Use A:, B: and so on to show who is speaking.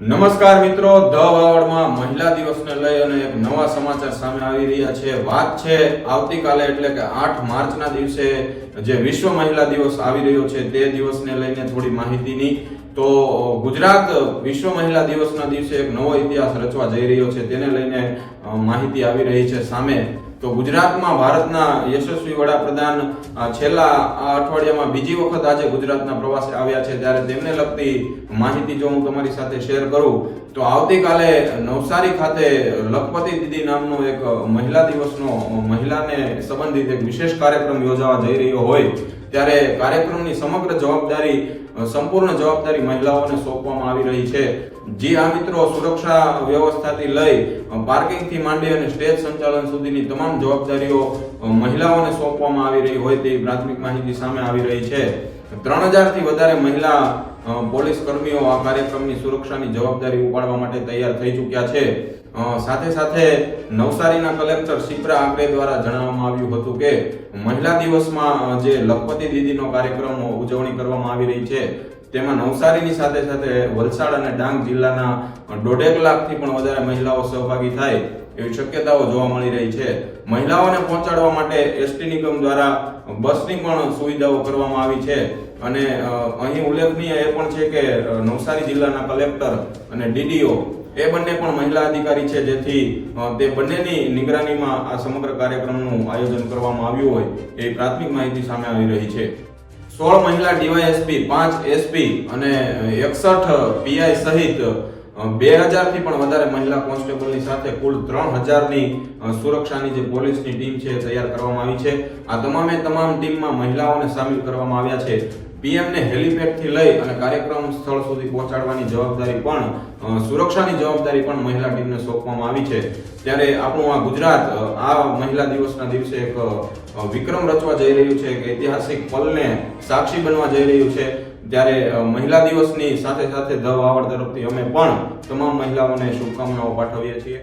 A: નમસ્કાર મિત્રો, ધ વાવડમાં મહિલા દિવસને લઈ અને એક નવા સમાચાર સામે આવી રહ્યા છે. વાત છે આવતીકાલે એટલે કે આઠ માર્ચના દિવસે જે વિશ્વ મહિલા દિવસ આવી રહ્યો છે, તે દિવસને લઈને થોડી માહિતીની તો ગુજરાત વિશ્વ મહિલા દિવસના દિવસે એક નવો ઇતિહાસ રચવા જઈ રહ્યો છે. તેને લઈને માહિતી આવી રહી છે સામે. તો ગુજરાતમાં ભારતના યશસ્વી વડાપ્રધાન છેલ્લા અઠવાડિયામાં બીજી વખત આજે ગુજરાતના પ્રવાસે આવ્યા છે. ત્યારે તેમને લગતી માહિતી જો હું તમારી સાથે શેર કરું, તો આવતીકાલે નવસારી ખાતે લખપતિ દીદી નામનો એક મહિલા દિવસનો મહિલાને સંબંધિત એક વિશેષ કાર્યક્રમ યોજાવા જઈ રહ્યો હોય. ત્યારે કાર્યક્રમની સમગ્ર જવાબદારી સંપૂર્ણ જવાબદારી મહિલાઓને સોંપવામાં આવી રહી છે. જે આ મિત્રો, સુરક્ષા વ્યવસ્થાથી લઈ પાર્કિંગથી માંડી અને સ્ટેજ સંચાલન સુધીની તમામ જવાબદારીઓ મહિલાઓને સોંપવામાં આવી રહી હોય તેવી પ્રાથમિક માહિતી સામે આવી રહી છે. ત્રણ હજારથી વધારે મહિલા પોલીસ કર્મીઓ આ કાર્યક્રમની સુરક્ષાની જવાબદારી ઉપાડવા માટે તૈયાર થઈ ચૂક્યા છે. સાથે સાથે નવસારીના કલેક્ટર શિપ્રા આંકડે દ્વારા જણાવવામાં આવ્યું હતું કે, મહિલા દિવસમાં જે લખપતિ દીદીનો કાર્યક્રમ ઉજવણી કરવામાં આવી રહી છે, તેમાં નવસારીની સાથે સાથે વલસાડ અને ડાંગ જિલ્લાના દોઢેક લાખથી પણ વધારે મહિલાઓ સહભાગી થાય એવી શક્યતાઓ જોવા મળી રહી છે. મહિલાઓને પહોંચાડવા માટે એસટી નિગમ દ્વારા બસની પણ સુવિધાઓ કરવામાં આવી છે. અને અહીં ઉલ્લેખનીય એ પણ છે કે નવસારી જિલ્લાના કલેક્ટર અને ડીડીઓ એ બંને પણ મહિલા અધિકારી છે, જેથી તે બંનેની નિગરાનીમાં આ સમગ્ર કાર્યક્રમનું આયોજન કરવામાં આવ્યું હોય એ પ્રાથમિક માહિતી સામે આવી રહી છે. સોળ મહિલા ડીવાયએસપી પાંચ એસપી અને એકસઠ પીઆઈ સહિત બે હજારથી પણ વધારે મહિલા કોન્સ્ટેબલની સાથે કુલ ત્રણ હજારની સુરક્ષાની જે પોલીસની ટીમ છે તૈયાર કરવામાં આવી છે. આ તમામે તમામ ટીમમાં મહિલાઓને સામેલ કરવામાં આવ્યા છે. પીએમને હેલિપેડથી લઈ અને કાર્યક્રમ સ્થળ સુધી પહોંચાડવાની જવાબદારી પણ સુરક્ષાની જવાબદારી પણ મહિલા ટીમને સોંપવામાં આવી છે. ત્યારે આપણું આ ગુજરાત આ મહિલા દિવસના દિવસે એક વિક્રમ રચવા જઈ રહ્યું છે કે ઐતિહાસિક પલને સાક્ષી બનવા જઈ રહ્યું છે. ત્યારે મહિલા દિવસની સાથે સાથે ધ વાવડ તરફથી અમે પણ તમામ મહિલાઓને શુભકામનાઓ પાઠવીએ છીએ.